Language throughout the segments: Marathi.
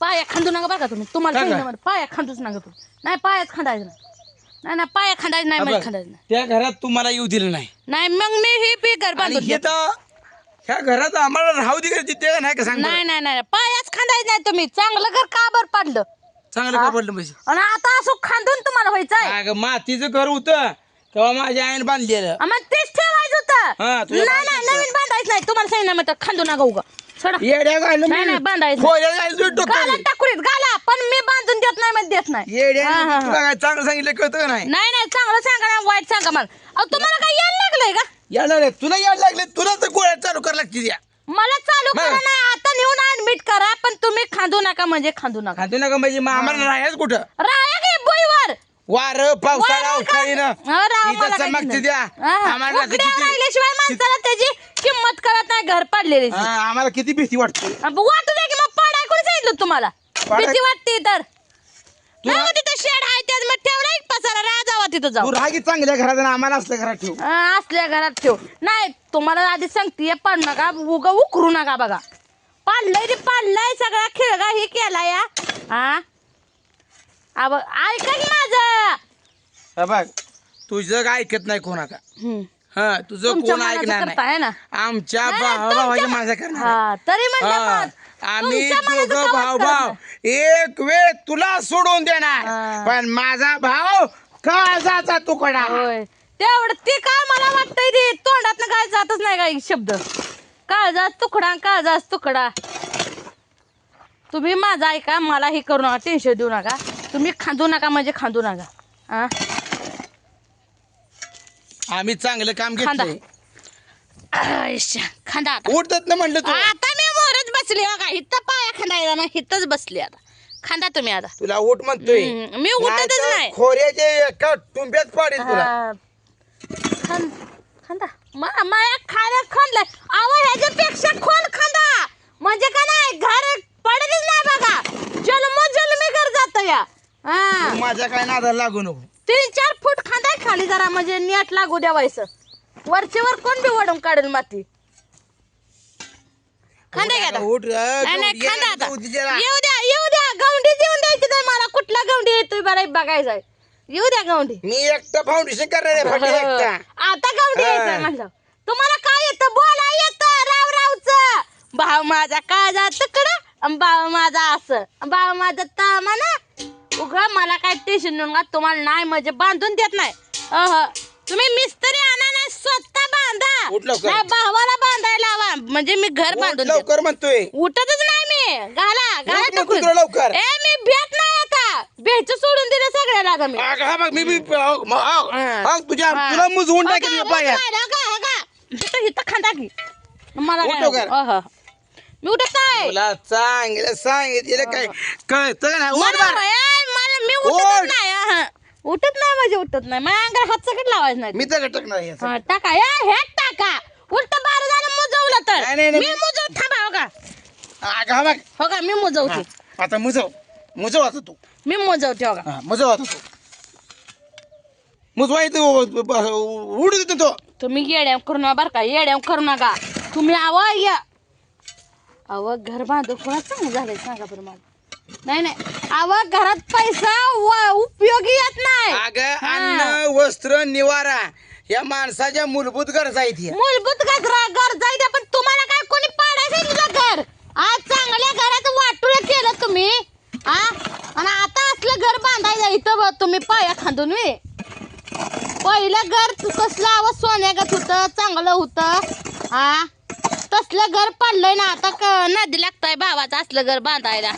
पाया खांदू नका बरं का तुम्ही. तुम्हाला सांगितलं? मला, पाया खांदूच नका तुम्ही नाही पायाच खांदायचं नाही. नाही नाही पाया खांदायचं नाही म्हणजे बघ, खांदायचं नाही. त्या घरात तुम्हाला येऊ दिलं नाही. नाही मग मी ही पी घर आणि बांधून हे. तर ह्या घरात आम्हाला राहू दे का ते नाही का सांग? बरं? नाही नाही नाही. पायाच खांदायचं नाही तुम्ही. चांगलं घर का बरं पाडलं? चांगलं का पडलं पैसे आणि आता असं खांदून तुम्हाला व्हायचंय? अगं मातीचं घर होतं. तेव्हा माझ्या आईने बांधलेलं. तेच ठेवायचं होतं. हा, तुझ्या नाही नाही बांधायचं. नवीन बांधायचं नाही. तुम्हाला सांगितलं मग खांदू नका उगा. सोडा. येड्या घालून नाही, नाही, बांधायचं. खोल्या घालून टोकतो टाकुरीत गाला पण मी बांधून देत नाही म्हणजे देत नाही. येड्या हा, हा, हा. तुला काय चांगलं सांगितलं कळतं का नाही? नाही नाही चांगलं सांगा ना वाईट सांगा मला. अहो तुम्हाला काय यायला लागलंय का? यायला रे तुला यायला लागले तुला तर गोळ्या चालू करायला लागतील या. मला चालू. करा नाही आता नेऊन ऍडमिट करा पण तुम्ही खांदू नका म्हणजे खांदू नका. खातो नका म्हणजे मग आम्हाला राहायच कुठं? राया की वार पावसाळा वर उखाळीनं हा, राव, मला इथं चमकते. द्या. हा, आम्हाला उघड्या किती राहिल्याशिवाय माणसाला त्याची किंमत कळत नाही घर पाडलेली. हा, आम्हाला किती भीती वाटते. वाटू द्या की मग पाडाय कोणी सांगितलं तुम्हाला? पाडाय- भीती वाटते तर. तिथं शेड आहे त्यात मग ठेवला एक पसारा राहा जावा तिथं तू जाऊ चांगल्या घरात आणि आम्हाला असल्या घरात ठेव. हा, असल्या घरात ठेव. नाही तुम्हाला आधी सांगते पाड नका उगा उकरू नका बघा. पाडलंय रे पाडलंय सगळा खेळगा हे केला या हा? ऐका की माझं? हा बघ तुझं काय ऐकत नाही कोणाका हम्म. हा तुझं तुमच्या कोण मनाचं ऐकणार करताय नाही ना? आमच्या भावा तुमच्या- भावाच्या माझा करणार हा तरी म्हणलं हा. पण आम्ही तुमच्या मनाचं दोघं कवाच भाऊ भाऊ एक वेळ तुला सोडून देणार. पण माझा भाऊ काळजाचा तुकडा. होय. तेवढं ते काय मला वाटतंय ते तोंडात काय जातच नाही काही शब्द. काळजा तुकडा काळजा तुकडा. तुम्ही माझा ऐका मला हे करू नका टेन्शन देऊ नका. तुम्ही खांदू नका म्हणजे खांदू नका. हा? आम्ही चांगलं काम खांदा. घेतलंय. आयशा, खांदा आता. उठत ना म्हणलं तू. आता मी मोरच बसली बघा इथं पाया खांदायला ना इथंच बसली आता. खांदा तुम्ही आता. तुला उठ म्हणतोय. हम्म, मी उठतच नाहीतर नाही. खोऱ्याचे एका टुंब्यात पाडेल तुला. हा. खांद खांदा. मा- माया खायला खांदलाय. आवा ह्याच्यापेक्षा खोल खांदा. म्हणजे का नाही घर पडलीच नाही बघा. जन्म जन्मी घर जात या हा माझ्या काय नादाला लागू नको. तीन खाली जरा म्हणजे नेट लागू द्यावायचं. वरचे वर कोण बी वडून काढेल माती? खांदा घ्या आता. उठ नाही नाही खांदा. येऊ द्या येऊ द्या. गवंडी देऊन द्यायची नाही मला. कुठला गवंडी येतोय बरं बघायचंय येऊ द्या गवंडी मी एकटा फाउंडेशन करणार आहे एकटा. आता गवडी हा. यायचंय म्हणलं. तुम्हाला काय येतं? बोला येतं. राव रावच. भाव माझा काळजा तुकडा भाव माझा असं. भाव माझा तामा ना उगा मला काय टेन्शन देऊन का तुम्हाला नाही म्हणजे बांधून देत नाही. अह तुम्ही मिस्त्री आणा ना स्वतः बांधा उठ लवकर. नाही भावाला बांधायला लावा म्हणजे मी घर उठ बांधून देते. लवकर म्हणतोय उठतच नाही मी घाला उठ घाला. तुला लवकर. ए मी भेट नाही आता भेट सोडून दिलं सगळ्याला आता मी अगं, हा बघ मी मी अहो, म- अहो. अहो, तुझ्या हा. तुला मुजवून हो टाकेल मी हो हो. इथं- इथं खांदा की मला उठ काय लवकर. नको. अहं. मी उठत नाही तुला चांगलं सांगितलं काय कळतं का नाही उठ मला- मी उठ. नाही अहं. उठत नाही म्हणजे उठत नाही. माझ्या अंगावर हात सकट लावायचं नाही मी तर टाकणार. हा, टाका. या हे टाका. उलट बार झालं मुजवलं तर. नाही, नाही, नाही. मी मुजव थांबा हो का? हा बघ. हो का? मी मुजवते. आता मुजव. मुजव आता तू. मी मुजवते हो का? हा, मुजव आता तू. मुजवाय तू उडू देतो तो. तुम्ही येड्या करू नका बरं का. येड्या करू नका. तुम्ही आव या अव घर बांधू कोणा चांगलं झालंय सांगा बरं मला. नाही नाही. अव घरात पैसा व- उपयोगी येत नाही. अगं. अन्न वस्त्र निवारा या माणसाच्या मूलभूत गरजा आहेत ह्या. मूलभूत गरजा गरजा आहे त्या, पण तुम्हाला काय कोणी पाडायचं तुझं घर? आज चांगल्या घरात वाटून केलं तुम्ही? हा आणि आता असलं घर बांधायचं इथं बघ तुम्ही पाया खांदून मी पहिलं घर तू कसलं आव सोन्यागत होतं चांगलं होतं? हा तसलं घर पडलंय ना आता क- नदी लागतंय भावाचं असलं घर बांधायला.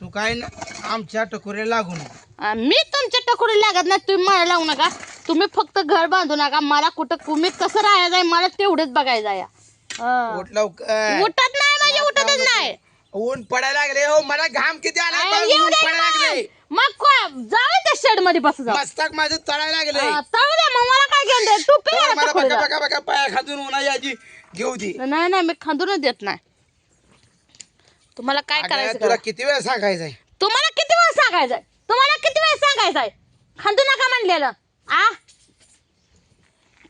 तू काय न- आमच्या टकोऱ्या लागू नको. आ, मी तुमच्या टकोरी लागत नाही तुम्ही मला लावू नका. तुम्ही फक्त घर बांधू नका. मला कुठं तुम्ही कसं राहायचं आहे मला तेवढंच बघायचं आहे. हा. उठ लवकर. उठत नाही म्हणजे उठतच नाही. ऊन पडायला लागले हो मला घाम किती आला येऊ ऊन दे पडायला लागले. मग. मग को- जाऊ त्या शेडमध्ये बस जाऊ. मस्तक माझं तळायला लागले. हा, चालू द्या मग मला काय घेऊन दे? मला टकोरीला. बघा बघा बघा पाया खातून उन्हा याची घेऊ दे. नाही नाही मी खांदूनच देत नाही. तुम्हाला काय अगं, करायचं तुला करा. किती वेळ सांगायचंय तुम्हाला किती वेळ सांगायचंय तुम्हाला किती वेळ सांगायचंय खांदू नका म्हणलेलं. आ?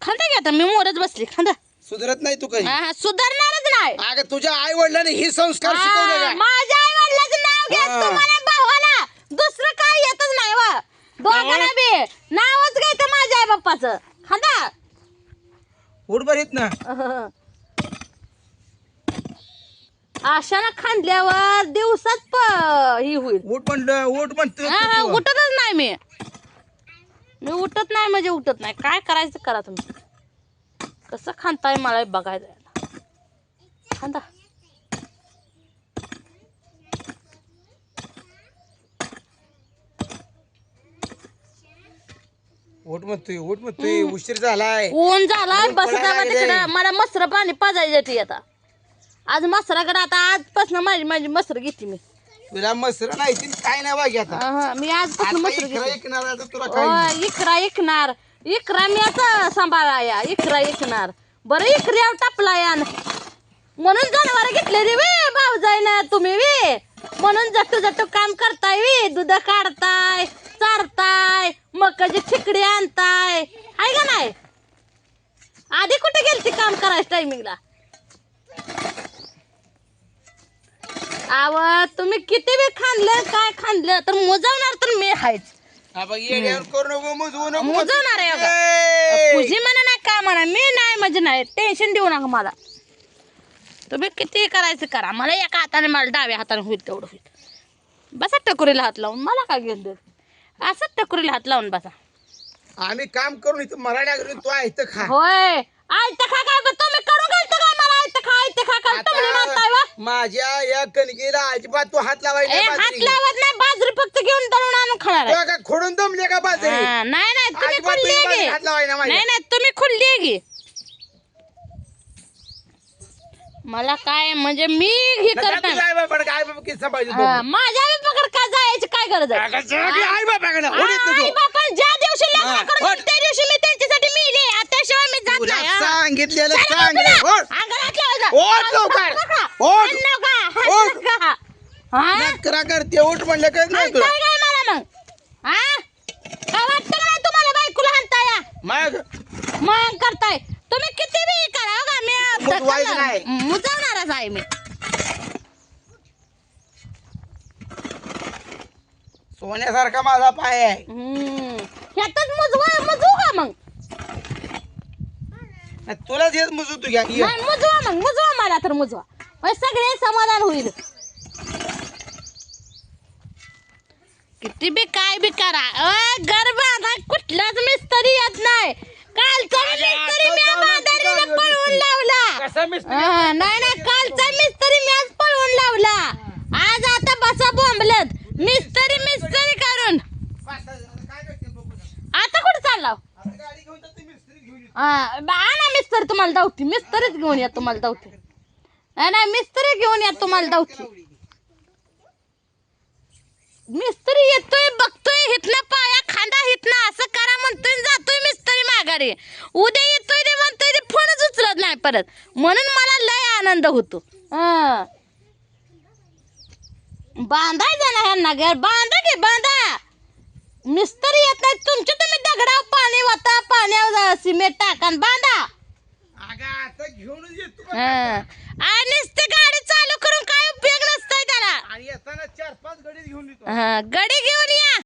खांदा घ्या आता मी मोरच बसली. खांदा सुधरत नाही तू कधी हा, हा, सुधारणारच नाही. अगं तुझ्या आई वडिलांनी ही संस्कार शिकवले हा, का? माझ्या आई वडिलाचं नाव घ्या हा. तुम्हाला भावाला. दुसरं काय येतच नाही व. दोघांना बी. नावच घ्यायचं माझ्या आई बाप्पाचं. खांदा उठ बरं येत ना अशानं खांदल्यावर दिवसात प- ही होईल. उठ म्हणलं उठ म्हणतो हा, उठतच नाही मी. मी उठत नाही म्हणजे उठत नाही. काय करायचं करा तुम्ही. कसं खांदताय मला बघायचं. खांदा. उठ म्हणतोय उठ म्हणतोय. उशीर झालाय. ऊन झाला ऊन बस पडायला जावा लागलंय. तिकडं. मला मसर पाणी पाजायचं आता. आज मसराकडे आता आजपासून माझी माझी मसर घेते मी. तुला मसर नाही ती काय नाही वागी आता. अहं, मी आजपासून आता मसर इकडं घेते. ऐकणार आता तुला काय ओ, इकरा इकणार इकरा मी आता सांभाळा या इकरा इकणार बरं इकऱ्यावर टापला या म्हणून जनावर घेतले रे वे भाऊ ना तुम्ही वे. म्हणून जट्टू जट्टू काम करताय वे दूध काढताय चारताय मकाची ठिकडी आणताय. आहे का नाही? आधी कुठे गेलती काम करायचं टायमिंगला आव तुम्ही किती बी खांदलं काय खांदलं तर मोजवणार तर मी हा नको मुजवणार आहे बघा. ए! तुझी म्हणा ना काय म्हणा मी नाही म्हणजे नाही. टेन्शन देऊ नका मला. तुम्ही किती करायचं करा. मला एका हाताने मला डाव्या हाताने होईल तेवढं होईल. बसा टकुरीला हात लावून. मला काय घेऊन असंच टकुरीला हात लावून बसा. आम्ही काम करून इथं मराठा करून तू आहे खा. होय. आयत खा काय बा, तुम्ही करून घालता का मला मारताय वा आता माझ्या या कणकीला अजिबात तू हात ए, लावायला हात बाजरी लावत नाही बाजरी फक्त घेऊन दळून आणून खाणार आहे. तुला काय खोडून दमले का बाजरी हा, नाही नाही तुम्ही अजिबात खुल्ली तुझी आहे बाजरी की. हात लावायला माझ्या. नाही नाही तुम्ही खुल्ली आहे की मला काय म्हणजे मी हे करत आई काय बाबा. हा, माझ्या का जायची काय गरज आहे अगं सगळी आई बापाकडे उडीत आई तुझं. बापा ज्या दिवशी लग्न हा, करून त्या दिवशी मी त्यांच्यासाठी मिली त्याशिवाय मी जात तुला नाही हा. सांगितलेलं चला सांग. अंगात ओढ लवकर. नका. हा? नकरा करते उठ म्हणलं कळत नाही तुला? काय मला मग? हा? काय वाटतं का नाही तुम्हाला बायकोला हाणताय? मग? मग करताय. तुम्ही किती बी करा हो का मी करणार. नाही. आहे मी. सोन्यासारखा माझा पाय आहे. हम्म. ह्यातच मुजवा मुजवू का मग? तुलाच येत मुजू तू घ्या ये. नाही मुजवा मग मुजवा मला तर मुजवा मग सगळे समाधान होईल किती बी काय बी करा अ, घर बांधा कुठलाच मिस्त्री येत नाही कालचा अरे, मिस्त्री मी आता जाऊ बांधारीला नको पळवून. लावला कसा मिस्त्री? नाही नाही कालचा मिस्त्री मी आज पळवून तुम्हाला धावती. मिस्तरीच घेऊन या तुम्हाला धावती. नाही मिस्त्री घेऊन या तुम्हाला धावती. मिस्त्री येतोय बघतोय हिथला पाया खांदा हिथला असं करा म्हणतोय जातोय मिस्त्री माघारी. उद्या येतोय ते म्हणतोय ते फोनच उचलत नाही परत. म्हणून मला लय आनंद होतो. बांधाय ना ह्यांना घर. बांधा घे बांधा. मिस्त्री येत नाही तुमच्या तुम्ही दगडाव पाणी वाता पाण्यावर सिमेंट टाकान बांधा. आता घेऊन येतो आणि गाडी चालू करून काय उपयोग नसतोय त्याला? आणि येताना चार पाच गडी घेऊन येतो. हा, गडी घेऊन या.